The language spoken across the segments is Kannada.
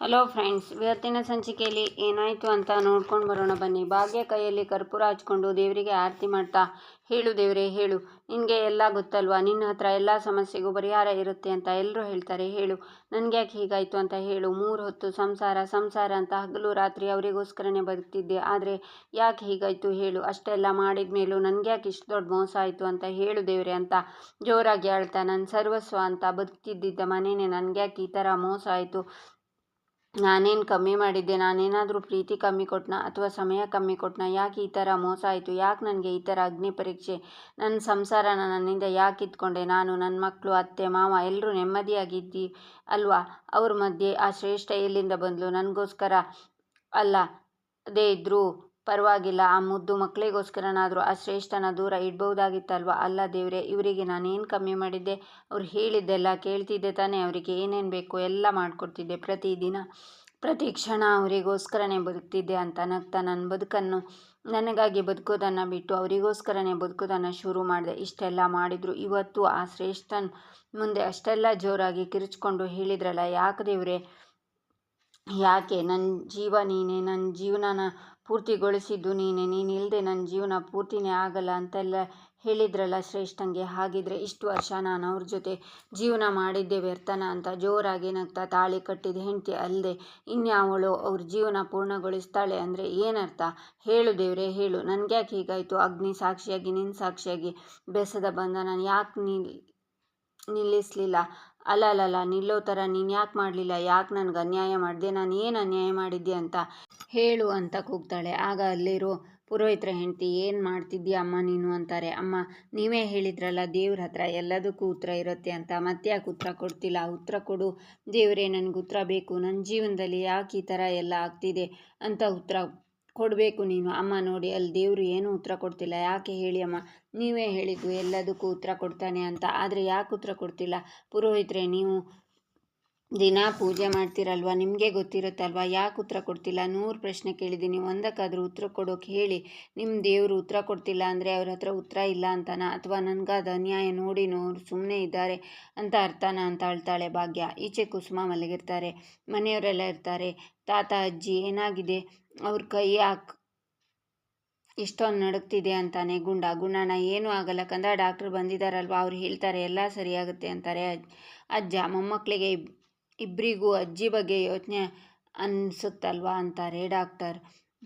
ಹಲೋ ಫ್ರೆಂಡ್ಸ್ ಇವತ್ತಿನ ಸಂಚಿಕೆಯಲ್ಲಿ ಏನಾಯಿತು ಅಂತ ನೋಡ್ಕೊಂಡು ಬರೋಣ ಬನ್ನಿ. ಭಾಗ್ಯ ಕೈಯಲ್ಲಿ ಕರ್ಪೂರ ಹಚ್ಕೊಂಡು ದೇವರಿಗೆ ಆರತಿ ಮಾಡ್ತಾ, ಹೇಳು ದೇವರೇ, ಹೇಳು. ನಿನಗೆ ಎಲ್ಲ ಗೊತ್ತಲ್ವಾ? ನಿನ್ನ ಹತ್ರ ಎಲ್ಲ ಸಮಸ್ಯೆಗೂ ಪರಿಹಾರ ಇರುತ್ತೆ ಅಂತ ಎಲ್ಲರೂ ಹೇಳ್ತಾರೆ. ಹೇಳು. ನನಗೆ ಯಾಕೆ ಹೀಗಾಯಿತು ಅಂತ ಹೇಳು. ಮೂರು ಹೊತ್ತು ಸಂಸಾರ ಸಂಸಾರ ಅಂತ ಹಗಲು ರಾತ್ರಿ ಅವರಿಗೋಸ್ಕರನೇ ಬದುಕ್ತಿದ್ದೆ. ಆದರೆ ಯಾಕೆ ಹೀಗಾಯಿತು? ಹೇಳು. ಅಷ್ಟೆಲ್ಲ ಮಾಡಿದ ಮೇಲೂ ನನಗೆ ಯಾಕೆ ಇಷ್ಟು ದೊಡ್ಡ ಮೋಸ ಆಯಿತು ಅಂತ ಹೇಳು ದೇವರೇ ಅಂತ ಜೋರಾಗಿ ಹೇಳ್ತಾ ನನ್ನ ಸರ್ವಸ್ವ ಅಂತ ಬದುಕ್ತಿದ್ದಿದ್ದ ಮನೇನೆ ನನಗೆ ಯಾಕೆ ಈ ಥರ ಮೋಸ ಆಯಿತು. ನಾನೇನು ಕಮ್ಮಿ ಮಾಡಿದ್ದೆ, ನಾನೇನಾದರೂ ಪ್ರೀತಿ ಕಮ್ಮಿ ಕೊಟ್ಟನ ಅಥವಾ ಸಮಯ ಕಮ್ಮಿ ಕೊಟ್ಟನ ಯಾಕೆ ಈ ಥರ ಮೋಸ ಆಯಿತು? ಯಾಕೆ ನನಗೆ ಈ ಥರ ಅಗ್ನಿ ಪರೀಕ್ಷೆ? ನನ್ನ ಸಂಸಾರನ ನನ್ನಿಂದ ಯಾಕೆ ಇದ್ಕೊಂಡೆ? ನಾನು ನನ್ನ ಮಕ್ಕಳು ಅತ್ತೆ, ಮಾವ ಎಲ್ಲರೂ ನೆಮ್ಮದಿಯಾಗಿದ್ದಿ ಅಲ್ವಾ? ಅವ್ರ ಮಧ್ಯೆ ಆ ಶ್ರೇಷ್ಠ ಎಲ್ಲಿಂದ ಬಂದಲು? ನನಗೋಸ್ಕರ ಅಲ್ಲ, ಅದೇ ಇದ್ದರೂ ಪರವಾಗಿಲ್ಲ. ಆ ಮುದ್ದು ಮಕ್ಕಳಿಗೋಸ್ಕರನಾದರೂ, ಆ ಶ್ರೇಷ್ಠನ ದೂರ ಇಡ್ಬೋದಾಗಿತ್ತಲ್ವ ಅಲ್ಲ ದೇವರೇ, ಇವರಿಗೆ ನಾನೇನು ಕಮ್ಮಿ ಮಾಡಿದ್ದೆ? ಅವ್ರು ಹೇಳಿದ್ದೆಲ್ಲ ಕೇಳ್ತಿದ್ದೆ ತಾನೇ, ಅವರಿಗೆ ಏನೇನು ಬೇಕು ಎಲ್ಲ ಮಾಡಿಕೊಡ್ತಿದ್ದೆ ಪ್ರತಿದಿನ. ಪ್ರತಿ ಕ್ಷಣ ಅವರಿಗೋಸ್ಕರನೇ ಬದುಕ್ತಿದ್ದೆ ಅಂತ ನಗ್ತಾ ನನ್ನ ಬದುಕನ್ನು, ನನಗಾಗಿ ಬದುಕೋದನ್ನು ಬಿಟ್ಟು ಅವರಿಗೋಸ್ಕರನೇ ಬದುಕೋದನ್ನು ಶುರು ಮಾಡಿದೆ. ಇಷ್ಟೆಲ್ಲ ಮಾಡಿದ್ರು. ಇವತ್ತು ಆ ಶ್ರೇಷ್ಠನ ಮುಂದೆ ಅಷ್ಟೆಲ್ಲ ಜೋರಾಗಿ ಕಿರಿಚ್ಕೊಂಡು ಹೇಳಿದ್ರಲ್ಲ, ಯಾಕೆ ದೇವರೇ? ಯಾಕೆ? ನನ್ನ ಜೀವ ನೀನೇ ನನ್ನ ಜೀವನನ ಪೂರ್ತಿಗೊಳಿಸಿದ್ದು ನೀನೆ. ನೀನು ಇಲ್ಲದೆ ನನ್ನ ಜೀವನ ಪೂರ್ತಿನೇ ಆಗಲ್ಲ ಅಂತೆಲ್ಲ ಹೇಳಿದ್ರಲ್ಲ ಶ್ರೇಷ್ಠಂಗೆ. ಹಾಗಿದ್ರೆ ಇಷ್ಟು ವರ್ಷ ನಾನು ಅವ್ರ ಜೊತೆ ಜೀವನ ಮಾಡಿದ್ದೆ ವ್ಯರ್ಥನ ಅಂತ ಜೋರಾಗಿ ನಗ್ತಾ ತಾಳಿ ಕಟ್ಟಿದ ಹೆಂಡತಿ ಅಲ್ಲದೆ ಇನ್ಯಾವಳು ಅವ್ರ ಜೀವನ ಪೂರ್ಣಗೊಳಿಸ್ತಾಳೆ ಅಂದರೆ ಏನರ್ಥ? ಹೇಳು ದೇವರೇ, ಹೇಳು. ನನಗ್ಯಾಕೆ ಹೀಗಾಯಿತು? ಅಗ್ನಿ ಸಾಕ್ಷಿಯಾಗಿ ನಿನ್ನ ಸಾಕ್ಷಿಯಾಗಿ ಬೆಸದ ಬಂಧನ ಯಾಕೆ ನಿಲ್ ನಿಲ್ಲಿಸಲಿಲ್ಲ. ಅಲ್ಲಲ್ಲ ನಿಲ್ಲೋ ಥರ ನೀನು ಯಾಕೆ ಮಾಡಲಿಲ್ಲ? ಯಾಕೆ ನನಗೆ ಅನ್ಯಾಯ ಮಾಡಿದೆ? ನಾನು ಏನು ಅನ್ಯಾಯ ಮಾಡಿದ್ದೆ ಅಂತ ಹೇಳು ಅಂತ ಕೂಗ್ತಾಳೆ. ಆಗ ಅಲ್ಲಿರೋ ಪುರೋಹಿತರ ಹೆಂಡತಿ, ಏನು ಮಾಡ್ತಿದ್ದೀಯ ಅಮ್ಮ ನೀನು? ಅಂತಾರೆ. ಅಮ್ಮ, ನೀವೇ ಹೇಳಿದ್ರಲ್ಲ ದೇವ್ರ ಹತ್ರ ಎಲ್ಲದಕ್ಕೂ ಉತ್ತರ ಇರುತ್ತೆ ಅಂತ. ಮತ್ತೆ ಯಾಕೆ ಉತ್ತರ ಕೊಡ್ತಿಲ್ಲ? ಉತ್ತರ ಕೊಡು. ದೇವರೇ, ನನಗೆ ಉತ್ತರ ಬೇಕು. ನನ್ನ ಜೀವನದಲ್ಲಿ ಯಾಕೆ ಈ ಥರ ಎಲ್ಲ ಆಗ್ತಿದೆ? ಅಂತ ಉತ್ತರ ಕೊಡಬೇಕು ನೀನು. ಅಮ್ಮ ನೋಡಿ, ಅಲ್ಲಿ ದೇವರು ಏನೂ ಉತ್ತರ ಕೊಡ್ತಿಲ್ಲ. ಯಾಕೆ ಹೇಳಿ ಅಮ್ಮ? ನೀವೇ ಹೇಳಿದ್ದು ಎಲ್ಲದಕ್ಕೂ ಉತ್ತರ ಕೊಡ್ತಾನೆ ಅಂತ. ಆದರೆ ಯಾಕೆ ಉತ್ತರ ಕೊಡ್ತಿಲ್ಲ? ಪುರೋಹಿತರೆ, ನೀವು ದಿನ ಪೂಜೆ ಮಾಡ್ತೀರಲ್ವ? ನಿಮಗೆ ಗೊತ್ತಿರುತ್ತಲ್ವ? ಯಾಕೆ ಉತ್ತರ ಕೊಡ್ತಿಲ್ಲ? ನೂರು ಪ್ರಶ್ನೆ ಕೇಳಿದ್ದೀನಿ. ಒಂದಕ್ಕಾದರೂ ಉತ್ತರ ಕೊಡೋಕೆ ಹೇಳಿ. ನಿಮ್ಮ ದೇವರು ಉತ್ತರ ಕೊಡ್ತಿಲ್ಲ ಅಂದರೆ ಅವ್ರ ಹತ್ರ ಉತ್ತರ ಇಲ್ಲ ಅಂತನಾ? ಅಥವಾ ನನಗಾದ ಅನ್ಯಾಯ ನೋಡಿ ನೋರು ಸುಮ್ಮನೆ ಇದ್ದಾರೆ ಅಂತ ಅರ್ಥನ ಅಂತ ಅಳ್ತಾಳೆ ಭಾಗ್ಯ. ಈಚೆ ಕುಸುಮ ಮಲಗಿರ್ತಾರೆ. ಮನೆಯವರೆಲ್ಲ ಇರ್ತಾರೆ. ತಾತ, ಅಜ್ಜಿ, ಏನಾಗಿದೆ? ಅವ್ರ ಕೈ ಹಾಕ್ ಇಷ್ಟೊಂದು ನಡುಗ್ತಿದೆ ಅಂತಾನೆ ಗುಂಡ. ಗುಂಡಣ್ಣ, ಏನೂ ಆಗಲ್ಲ. ಕಂದ ಡಾಕ್ಟ್ರ್ ಬಂದಿದ್ದಾರಲ್ವ ಅವ್ರು ಹೇಳ್ತಾರೆ, ಎಲ್ಲ ಸರಿಯಾಗುತ್ತೆ ಅಂತಾರೆ ಅಜ್ಜ. ಮೊಮ್ಮಕ್ಕಳಿಗೆ ಇಬ್ಬರಿಗೂ ಅಜ್ಜಿ ಬಗ್ಗೆ ಯೋಚನೆ ಅನಿಸುತ್ತಲ್ವಾ ಅಂತಾರೆ ಡಾಕ್ಟರ್.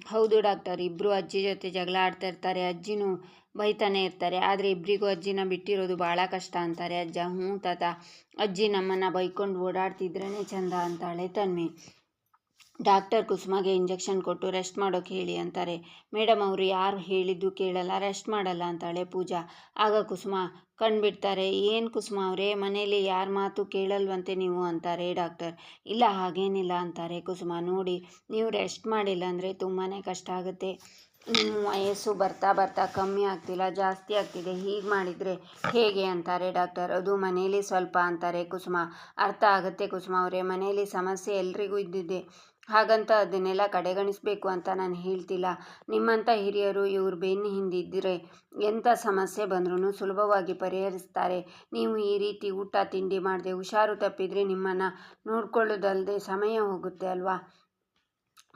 ಹೌದು ಡಾಕ್ಟರ್ ಇಬ್ಬರು ಅಜ್ಜಿ ಜೊತೆ ಜಗಳ ಆಡ್ತಾ ಇರ್ತಾರೆ, ಅಜ್ಜಿನೂ ಬೈತಾನೆ ಇರ್ತಾರೆ, ಆದರೆ ಇಬ್ಬರಿಗೂ ಅಜ್ಜಿನ ಬಿಟ್ಟಿರೋದು ಭಾಳ ಕಷ್ಟ ಅಂತಾರೆ. ಅಜ್ಜ, ಹ್ಞೂ ತಾತ, ಅಜ್ಜಿ ನಮ್ಮನ್ನು ಬೈಕೊಂಡು ಓಡಾಡ್ತಿದ್ರೇ ಚಂದ ಅಂತಾಳೆ ತನ್ವಿ. ಡಾಕ್ಟರ್ ಕುಸುಮಗೆ ಇಂಜೆಕ್ಷನ್ ಕೊಟ್ಟು ರೆಸ್ಟ್ ಮಾಡೋಕೆ ಹೇಳಿ ಅಂತಾರೆ. ಮೇಡಮ್ ಅವರು ಯಾರು ಹೇಳಿದ್ದು ಕೇಳಲ್ಲ, ರೆಸ್ಟ್ ಮಾಡಲ್ಲ ಅಂತಾಳೆ ಪೂಜಾ. ಆಗ ಕುಸುಮ ಕಂಡುಬಿಡ್ತಾರೆ ಏನು ಕುಸುಮ ಅವರೇ, ಮನೇಲಿ ಯಾರ ಮಾತು ಕೇಳಲ್ವಂತೆ ನೀವು ಅಂತಾರೆ ಡಾಕ್ಟರ್. ಇಲ್ಲ, ಹಾಗೇನಿಲ್ಲ ಅಂತಾರೆ ಕುಸುಮ. ನೋಡಿ, ನೀವು ರೆಸ್ಟ್ ಮಾಡಿಲ್ಲ ಅಂದರೆ ತುಂಬಾ ಕಷ್ಟ ಆಗುತ್ತೆ. ನಿಮ್ಮ ವಯಸ್ಸು ಬರ್ತಾ ಬರ್ತಾ ಕಮ್ಮಿ ಆಗ್ತಿಲ್ಲ, ಜಾಸ್ತಿ ಆಗ್ತಿದೆ. ಹೀಗೆ ಮಾಡಿದರೆ ಹೇಗೆ ಅಂತಾರೆ ಡಾಕ್ಟರ್? ಅದು ಮನೇಲಿ ಸ್ವಲ್ಪ ಅಂತಾರೆ ಕುಸುಮ. ಅರ್ಥ ಆಗುತ್ತೆ ಕುಸುಮ ಅವರೇ. ಮನೇಲಿ ಸಮಸ್ಯೆ ಎಲ್ರಿಗೂ ಇದ್ದಿದೆ ಹಾಗಂತ ಅದನ್ನೆಲ್ಲ ಕಡೆಗಣಿಸಬೇಕು ಅಂತ ನಾನು ಹೇಳ್ತಿಲ್ಲ. ನಿಮ್ಮಂಥ ಹಿರಿಯರು ಇವ್ರ ಬೆನ್ನು ಹಿಂದಿದ್ದರೆ ಎಂಥ ಸಮಸ್ಯೆ ಬಂದ್ರೂ ಸುಲಭವಾಗಿ ಪರಿಹರಿಸ್ತಾರೆ. ನೀವು ಈ ರೀತಿ ಊಟ, ತಿಂಡಿ ಮಾಡದೆ ಹುಷಾರು ತಪ್ಪಿದರೆ ನಿಮ್ಮನ್ನು ನೋಡ್ಕೊಳ್ಳೋದಲ್ಲದೆ ಸಮಯ ಹೋಗುತ್ತೆ ಅಲ್ವಾ?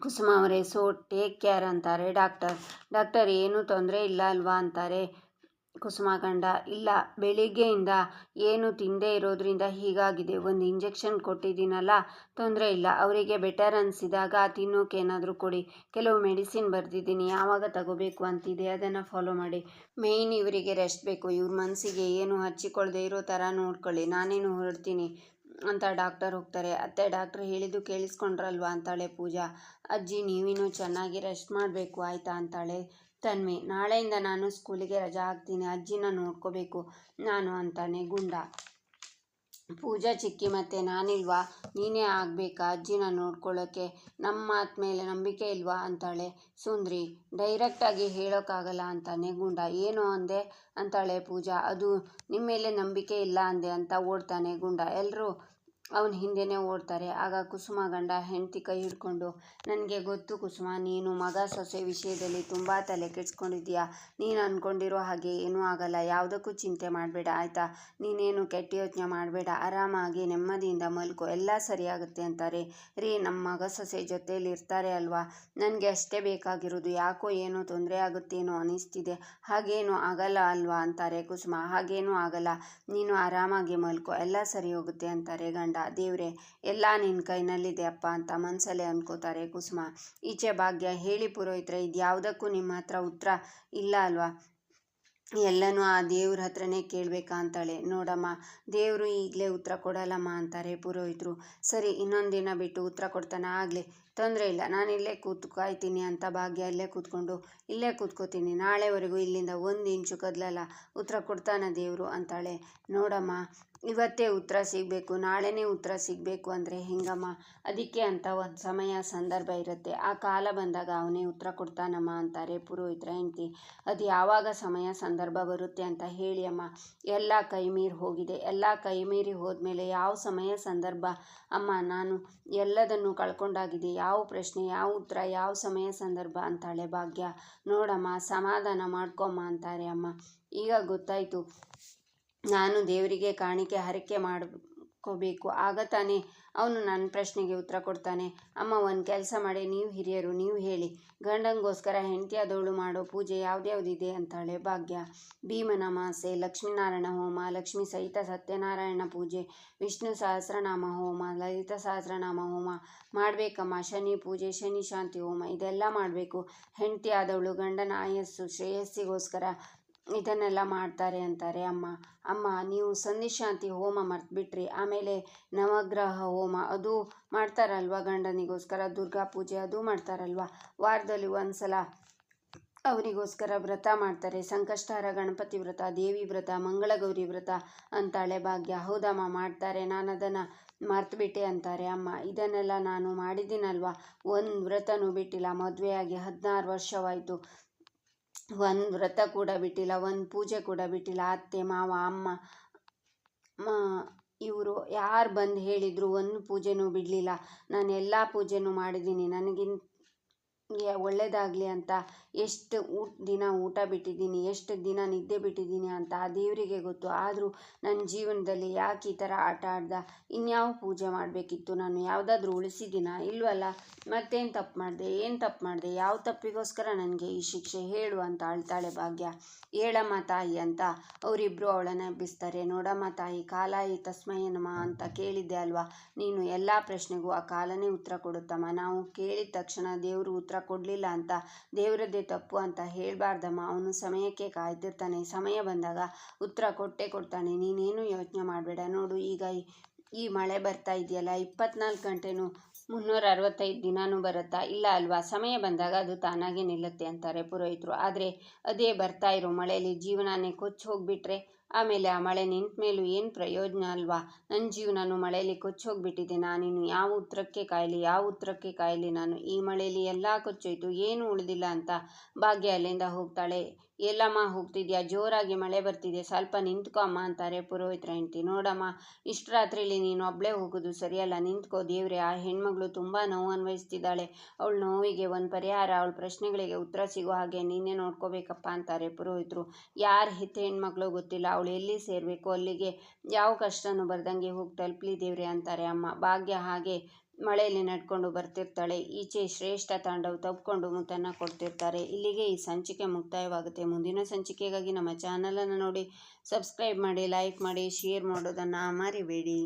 ಕುಸುಮ ಅವರೇ, ಸೋ ಟೇಕ್ ಕೇರ್ ಅಂತಾರೆ ಡಾಕ್ಟರ್. ಡಾಕ್ಟರ್, ಏನೂ ತೊಂದರೆ ಇಲ್ಲ ಅಲ್ವಾ ಅಂತಾರೆ. ಕುಸುಮ ಗಂಡ ಇಲ್ಲ, ಬೆಳಿಗ್ಗೆಯಿಂದ ಏನು ತಿಂದೇ ಇರೋದ್ರಿಂದ ಹೀಗಾಗಿದೆ, ಒಂದು ಇಂಜೆಕ್ಷನ್ ಕೊಟ್ಟಿದ್ದೀನಲ್ಲ, ತೊಂದರೆ ಇಲ್ಲ, ಅವರಿಗೆ ಬೆಟರ್ ಅನಿಸಿದಾಗ ತಿನ್ನೋಕೆ ಏನಾದರೂ ಕೊಡಿ, ಕೆಲವು ಮೆಡಿಸಿನ್ ಬರೆದಿದ್ದೀನಿ, ಯಾವಾಗ ತಗೋಬೇಕು ಅಂತಿದೆ, ಅದನ್ನು ಫಾಲೋ ಮಾಡಿ ಮೇಯ್ನ್ ಇವರಿಗೆ ರೆಸ್ಟ್ ಬೇಕು, ಇವ್ರ ಮನಸ್ಸಿಗೆ ಏನು ಹಚ್ಚಿಕೊಳ್ಳದೆ ಇರೋ ಥರ ನೋಡ್ಕೊಳ್ಳಿ, ನಾನೇನು ಹೊರಡ್ತೀನಿ, ಅಂತ ಡಾಕ್ಟರ್ ಹೋಗ್ತಾರೆ, ಅತ್ತೆ ಡಾಕ್ಟ್ರ್ ಹೇಳಿದ್ದು ಕೇಳಿಸ್ಕೊಂಡ್ರಲ್ವಾ ಅಂತಾಳೆ ಪೂಜಾ, ಅಜ್ಜಿ, ನೀವಿನ್ನೂ ಚೆನ್ನಾಗಿ ರೆಸ್ಟ್ ಮಾಡಬೇಕು, ಆಯಿತಾ? ಅಂತಾಳೆ. ತನ್ವಿ ನಾಳೆಯಿಂದ ನಾನು ಸ್ಕೂಲಿಗೆ ರಜಾ ಹಾಕ್ತೀನಿ. ಅಜ್ಜಿನ ನೋಡ್ಕೋಬೇಕು ನಾನು ಅಂತಾನೆ ಗುಂಡ. ಪೂಜಾ, ಚಿಕ್ಕಿ ಮತ್ತೆ ನಾನಿಲ್ವಾ? ನೀನೇ ಆಗಬೇಕಾ? ಅಜ್ಜಿನ ನೋಡ್ಕೊಳ್ಳೋಕ್ಕೆ ನಮ್ಮ ಮಾತು ಮೇಲೆ ನಂಬಿಕೆ ಇಲ್ವಾ? ಅಂತಾಳೆ ಸುಂದ್ರಿ. ಡೈರೆಕ್ಟಾಗಿ ಹೇಳೋಕ್ಕಾಗಲ್ಲ ಅಂತಾನೆ ಗುಂಡ. ಏನು ಅಂದೆ? ಅಂತಾಳೆ ಪೂಜಾ. ಅದು ನಿಮ್ಮ ಮೇಲೆ ನಂಬಿಕೆ ಇಲ್ಲ ಅಂದೆ ಅಂತ ಓಡ್ತಾನೆ ಗುಂಡ. ಎಲ್ಲರೂ ಅವನ ಹಿಂದೆನೇ ಓಡ್ತಾರೆ. ಆಗ ಕುಸುಮ ಗಂಡ ಹೆಂಡತಿ ಕೈ ಹಿಡ್ಕೊಂಡು, ನನಗೆ ಗೊತ್ತು ಕುಸುಮ, ನೀನು ಮಗ ಸೊಸೆ ವಿಷಯದಲ್ಲಿ ತುಂಬ ತಲೆ ಕೆಡಿಸ್ಕೊಂಡಿದ್ದೀಯಾ? ನೀನು ಅಂದ್ಕೊಂಡಿರೋ ಹಾಗೆ ಏನೂ ಆಗಲ್ಲ. ಯಾವುದಕ್ಕೂ ಚಿಂತೆ ಮಾಡಬೇಡ, ಆಯಿತಾ? ನೀನೇನು ಕೆಟ್ಟ ಯೋಚನೆ ಮಾಡಬೇಡ. ಆರಾಮಾಗಿ ನೆಮ್ಮದಿಯಿಂದ ಮಲ್ಕೋ. ಎಲ್ಲ ಸರಿಯಾಗುತ್ತೆ ಅಂತಾರೆ. ರೀ ನಮ್ಮ ಮಗ ಸೊಸೆ ಜೊತೇಲಿ ಇರ್ತಾರೆ ಅಲ್ವಾ? ನನಗೆ ಅಷ್ಟೇ ಬೇಕಾಗಿರೋದು. ಯಾಕೋ ಏನೋ ತೊಂದರೆ ಆಗುತ್ತೇನೋ ಅನಿಸ್ತಿದೆ. ಹಾಗೇನೂ ಆಗಲ್ಲ ಅಲ್ವಾ? ಅಂತಾರೆ ಕುಸುಮ. ಹಾಗೇನೂ ಆಗಲ್ಲ. ನೀನು ಆರಾಮಾಗಿ ಮಲ್ಕೋ. ಎಲ್ಲ ಸರಿ ಹೋಗುತ್ತೆ, ಅಂತಾರೆ ಗಂಡ. ದೇವ್ರೆ, ಎಲ್ಲ ನಿನ್ನ ಕೈನಲ್ಲಿದೆ ಅಪ್ಪ ಅಂತ ಮನಸ್ಸಲ್ಲೇ ಅನ್ಕೋತಾರೆ ಕುಸುಮ. ಈಚೆ ಭಾಗ್ಯ, ಹೇಳಿ ಪುರೋಹಿತ್ರೆ, ಇದ್ಯಾವುದಕ್ಕೂ ನಿಮ್ಮ ಹತ್ರ ಉತ್ತರ ಇಲ್ಲ ಅಲ್ವಾ? ಎಲ್ಲನೂ ಆ ದೇವ್ರ ಹತ್ರನೇ ಕೇಳಬೇಕಾ ಅಂತಾಳೆ. ನೋಡಮ್ಮ, ದೇವರು ಈಗಲೇ ಉತ್ತರ ಕೊಡಲ್ಲಮ್ಮ ಅಂತಾರೆ ಪುರೋಹಿತರು. ಸರಿ, ಇನ್ನೊಂದು ದಿನ ಬಿಟ್ಟು ಉತ್ತರ ಕೊಡ್ತಾನೆ? ಆಗಲಿ, ತೊಂದರೆ ಇಲ್ಲ. ನಾನು ಇಲ್ಲೇ ಕೂತ್ಕಾಯ್ತೀನಿ ಅಂತ ಭಾಗ್ಯ ಇಲ್ಲೇ ಕೂತ್ಕೊಂಡು, ಇಲ್ಲೇ ಕೂತ್ಕೋತೀನಿ. ನಾಳೆವರೆಗೂ ಇಲ್ಲಿಂದ ಒಂದು ಇಂಚು ಕದಲಲ್ಲ, ಉತ್ತರ ಕೊಡ್ತಾನೆ ದೇವರು ಅಂತಾಳೆ. ನೋಡಮ್ಮ ಇವತ್ತೇ ಉತ್ತರ ಸಿಗಬೇಕು, ನಾಳೆನೇ ಉತ್ತರ ಸಿಗಬೇಕು ಅಂದರೆ ಹೆಂಗಮ್ಮ? ಅದಕ್ಕೆ ಅಂತ ಒಂದು ಸಮಯ ಸಂದರ್ಭ ಇರುತ್ತೆ. ಆ ಕಾಲ ಬಂದಾಗ ಅವನೇ ಉತ್ತರ ಕೊಡ್ತಾನಮ್ಮ ಅಂತಾರೆ ಪುರೋಹಿತ್ರ, ಹೆಂಡ್ತಿ. ಅದು ಯಾವಾಗ ಸಮಯ ಸಂದರ್ಭ ಬರುತ್ತೆ ಅಂತ ಹೇಳಿ ಅಮ್ಮ. ಎಲ್ಲ ಕೈ ಮೀರಿ ಹೋಗಿದೆ. ಎಲ್ಲ ಕೈ ಮೀರಿ ಹೋದ್ಮೇಲೆ ಯಾವ ಸಮಯ ಸಂದರ್ಭ? ಅಮ್ಮ, ನಾನು ಎಲ್ಲದನ್ನು ಕಳ್ಕೊಂಡಾಗಿದೆ. ಯಾವ ಪ್ರಶ್ನೆ, ಯಾವ ಉತ್ತರ, ಯಾವ ಸಮಯ ಸಂದರ್ಭ ಅಂತಾಳೆ ಭಾಗ್ಯ. ನೋಡಮ್ಮ, ಸಮಾಧಾನ ಮಾಡ್ಕೊಮ್ಮ ಅಂತಾರೆ ಅಮ್ಮ. ಈಗ ಗೊತ್ತಾಯಿತು. ನಾನು ದೇವರಿಗೆ ಕಾಣಿಕೆ, ಹರಕೆ ಮಾಡ್ಕೋಬೇಕು. ಆಗ ತಾನೇ ಅವನು ನನ್ನ ಪ್ರಶ್ನೆಗೆ ಉತ್ತರ ಕೊಡ್ತಾನೆ. ಅಮ್ಮ ಒಂದು ಕೆಲಸ ಮಾಡಿ, ನೀವು ಹಿರಿಯರು, ನೀವು ಹೇಳಿ. ಗಂಡಂಗೋಸ್ಕರ ಹೆಂಡತಿಯಾದವಳು ಮಾಡೋ ಪೂಜೆ ಯಾವ್ದ್ಯಾವ್ದಿದೆ ಅಂತಾಳೆ ಭಾಗ್ಯ. ಭೀಮನ ಮಾಸೆ, ಲಕ್ಷ್ಮೀನಾರಾಯಣ ಹೋಮ, ಲಕ್ಷ್ಮೀ ಸಹಿತ ಸತ್ಯನಾರಾಯಣ ಪೂಜೆ, ವಿಷ್ಣು ಸಹಸ್ರನಾಮ ಹೋಮ, ಲಲಿತ ಸಹಸ್ರನಾಮ ಹೋಮ. ಮಾಡಬೇಕಮ್ಮ, ಶನಿ ಪೂಜೆ, ಶನಿ ಶಾಂತಿ ಹೋಮ, ಇದೆಲ್ಲ ಮಾಡಬೇಕು. ಹೆಂಡತಿಯಾದವಳು ಗಂಡನ ಆಯಸ್ಸು, ಶ್ರೇಯಸ್ಸಿಗೋಸ್ಕರ ಇದನ್ನೆಲ್ಲ ಮಾಡ್ತಾರೆ ಅಂತಾರೆ. ಅಮ್ಮ ಅಮ್ಮ, ನೀವು ಸಂಧಿಶಾಂತಿ ಹೋಮ ಮರ್ತುಬಿಟ್ರಿ. ಆಮೇಲೆ ನವಗ್ರಹ ಹೋಮ. ಅದು ಮಾಡ್ತಾರಲ್ವ ಗಂಡನಿಗೋಸ್ಕರ? ದುರ್ಗಾ ಪೂಜೆ ಅದು ಮಾಡ್ತಾರಲ್ವ? ವಾರದಲ್ಲಿ ಒಂದು ಸಲ ಅವರಿಗೋಸ್ಕರ ವ್ರತ ಮಾಡ್ತಾರೆ. ಸಂಕಷ್ಟಾರ, ಗಣಪತಿ ವ್ರತ, ದೇವಿ ವ್ರತ, ಮಂಗಳಗೌರಿ ವ್ರತ ಅಂತಾಳೆ ಭಾಗ್ಯ ಹೌದಮ್ಮ, ಮಾಡ್ತಾರೆ. ನಾನು ಅದನ್ನು ಮರ್ತುಬಿಟ್ಟೆ ಅಂತಾರೆ. ಅಮ್ಮ, ಇದನ್ನೆಲ್ಲ ನಾನು ಮಾಡಿದ್ದೀನಲ್ವ? ಒಂದು ವ್ರತನೂ ಬಿಟ್ಟಿಲ್ಲ. ಮದುವೆಯಾಗಿ ಹದಿನಾರು ವರ್ಷವಾಯಿತು. ಒಂದು ವ್ರತ ಕೂಡ ಬಿಟ್ಟಿಲ್ಲ, ಒಂದು ಪೂಜೆ ಕೂಡ ಬಿಟ್ಟಿಲ್ಲ. ಅತ್ತೆ, ಮಾವ, ಅಮ್ಮ, ಮ, ಇವರು ಯಾರು ಬಂದು ಹೇಳಿದರು ಒಂದು ಪೂಜೆನೂ ಬಿಡಲಿಲ್ಲ. ನಾನು ಎಲ್ಲ ಪೂಜೆನೂ ಮಾಡಿದ್ದೀನಿ. ನನಗಿಂತ ಒಳ್ಳೆಯದಾಗಲಿ ಅಂತ. ಎಷ್ಟು ಊಟ, ದಿನ ಊಟ ಬಿಟ್ಟಿದ್ದೀನಿ, ಎಷ್ಟು ದಿನ ನಿದ್ದೆ ಬಿಟ್ಟಿದ್ದೀನಿ ಅಂತ ಆ ದೇವರಿಗೆ ಗೊತ್ತು. ಆದರೂ ನನ್ನ ಜೀವನದಲ್ಲಿ ಯಾಕೆ ಈ ಥರ ಆಟ ಆಡ್ದ? ಇನ್ಯಾವ ಪೂಜೆ ಮಾಡಬೇಕಿತ್ತು? ನಾನು ಯಾವುದಾದ್ರೂ ಉಳಿಸಿದ್ದೀನ? ಇಲ್ವಲ್ಲ? ಮತ್ತೇನು ತಪ್ಪು ಮಾಡಿದೆ? ಏನು ತಪ್ಪು ಮಾಡಿದೆ? ಯಾವ ತಪ್ಪಿಗೋಸ್ಕರ ನನಗೆ ಈ ಶಿಕ್ಷೆ ಹೇಳು ಅಂತ ಅಳ್ತಾಳೆ ಭಾಗ್ಯ. ಹೇಳಮ್ಮ ತಾಯಿ ಅಂತ ಅವರಿಬ್ಬರು ಅವಳನ್ನು ಎಬ್ಬಿಸ್ತಾರೆ. ನೋಡಮ್ಮ ತಾಯಿ, ಕಾಲಾಯಿ ತಸ್ಮೈ ನಮ ಅಂತ ಕೇಳಿದ್ದೆ ಅಲ್ವಾ? ನೀನು ಎಲ್ಲ ಪ್ರಶ್ನೆಗೂ ಆ ಕಾಲನೇ ಉತ್ತರ ಕೊಡುತ್ತಮ್ಮ. ನಾವು ಕೇಳಿದ ತಕ್ಷಣ ದೇವರು ಉತ್ತರ ಕೊಡಲಿಲ್ಲ ಅಂತ. ದೇವರದ್ದೇ ತಪ್ಪು ಅಂತ ಹೇಳಬಾರ್ದಮ್ಮ. ಅವನು ಸಮಯಕ್ಕೆ ಕಾಯ್ದಿರ್ತಾನೆ. ಸಮಯ ಬಂದಾಗ ಉತ್ತರ ಕೊಟ್ಟೇ ಕೊಡ್ತಾನೆ. ನೀನೇನು ಯೋಚನೆ ಮಾಡಬೇಡ. ನೋಡು, ಈಗ ಈ ಮಳೆ ಬರ್ತಾ ಇದೆಯಲ್ಲ, ಇಪ್ಪತ್ನಾಲ್ಕು ಗಂಟೆನೂ ಮುನ್ನೂರ ಅರವತ್ತೈದು ದಿನಾನೂ ಬರುತ್ತಾ? ಇಲ್ಲ ಅಲ್ವಾ? ಸಮಯ ಬಂದಾಗ ಅದು ತಾನಾಗೆ ನಿಲ್ಲುತ್ತೆ ಅಂತಾರೆ ಪುರೋಹಿತರು. ಆದರೆ ಅದೇ ಬರ್ತಾ ಇರೋ ಮಳೆಯಲ್ಲಿ ಜೀವನನೇ ಕೊಚ್ಚಿ ಹೋಗಿಬಿಟ್ರೆ ಆಮೇಲೆ ಆ ಮಳೆ ನಿಂತ ಮೇಲೂ ಏನು ಪ್ರಯೋಜನ ಅಲ್ವಾ? ನನ್ನ ಜೀವನನು ಮಳೆಯಲ್ಲಿ ಕೊಚ್ಚಿ ಹೋಗಿಬಿಟ್ಟಿದೆ ನಾನಿನ್ನು ಯಾವ ಉತ್ತರಕ್ಕೆ ಕಾಯಲಿ, ಯಾವ ಉತ್ತರಕ್ಕೆ ಕಾಯಲಿ ನಾನು? ಈ ಮಳೆಯಲ್ಲಿ ಎಲ್ಲ ಕೊಚ್ಚೋಯ್ತು. ಏನು ಉಳಿದಿಲ್ಲ ಅಂತ ಭಾಗ್ಯ ಅಲ್ಲಿಂದ ಹೋಗ್ತಾಳೆ. ಎಲ್ಲಮ್ಮ ಹೋಗ್ತಿದ್ಯಾ? ಜೋರಾಗಿ ಮಳೆ ಬರ್ತಿದೆ. ಸ್ವಲ್ಪ ನಿಂತ್ಕೋ ಅಮ್ಮ ಅಂತಾರೆ ಪುರೋಹಿತರ ಹೆಂಡ್ತಿ. ನೋಡಮ್ಮ, ಇಷ್ಟು ರಾತ್ರಿಲಿ ನೀನು ಒಬ್ಬಳೇ ಹೋಗೋದು ಸರಿಯಲ್ಲ? ನಿಂತ್ಕೋ, ದೇವ್ರೆ. ಆ ಹೆಣ್ಮಗಳು ತುಂಬ ನೋವು ಅನ್ವಯಿಸ್ತಿದ್ದಾಳೆ. ಅವಳ ನೋವಿಗೆ ಒಂದು ಪರಿಹಾರ, ಅವಳ ಪ್ರಶ್ನೆಗಳಿಗೆ ಉತ್ತರ ಸಿಗೋ ಹಾಗೆ ನೀನೇ ನೋಡ್ಕೋಬೇಕಪ್ಪ ಅಂತಾರೆ ಪುರೋಹಿತರು. ಯಾರು ಹಿತ ಹೆಣ್ಮಗಳು ಗೊತ್ತಿಲ್ಲ. ಅವಳು ಎಲ್ಲಿ ಸೇರಬೇಕು? ಅಲ್ಲಿಗೆ ಯಾವ ಕಷ್ಟನೂ ಬರ್ದಂಗೆ ಹೋಗಿ ತಲುಪಲಿ ದೇವ್ರೆ ಅಂತಾರೆ ಅಮ್ಮ. ಭಾಗ್ಯ ಹಾಗೆ ಮಳೆಯಲ್ಲಿ ನಡ್ಕೊಂಡು ಬರ್ತಿರ್ತಾಳೆ. ಈಚೆ ಶ್ರೇಷ್ಠ ತಾಂಡವ್ ತಬ್ಕೊಂಡು ಮುತ್ತನ್ನು ಕೊಡ್ತಿರ್ತಾರೆ. ಇಲ್ಲಿಗೆ ಈ ಸಂಚಿಕೆ ಮುಕ್ತಾಯವಾಗುತ್ತೆ. ಮುಂದಿನ ಸಂಚಿಕೆಗಾಗಿ ನಮ್ಮ ಚಾನಲನ್ನು ನೋಡಿ, ಸಬ್ಸ್ಕ್ರೈಬ್ ಮಾಡಿ, ಲೈಕ್ ಮಾಡಿ, ಶೇರ್ ಮಾಡೋದನ್ನು ಮರಿಬೇಡಿ.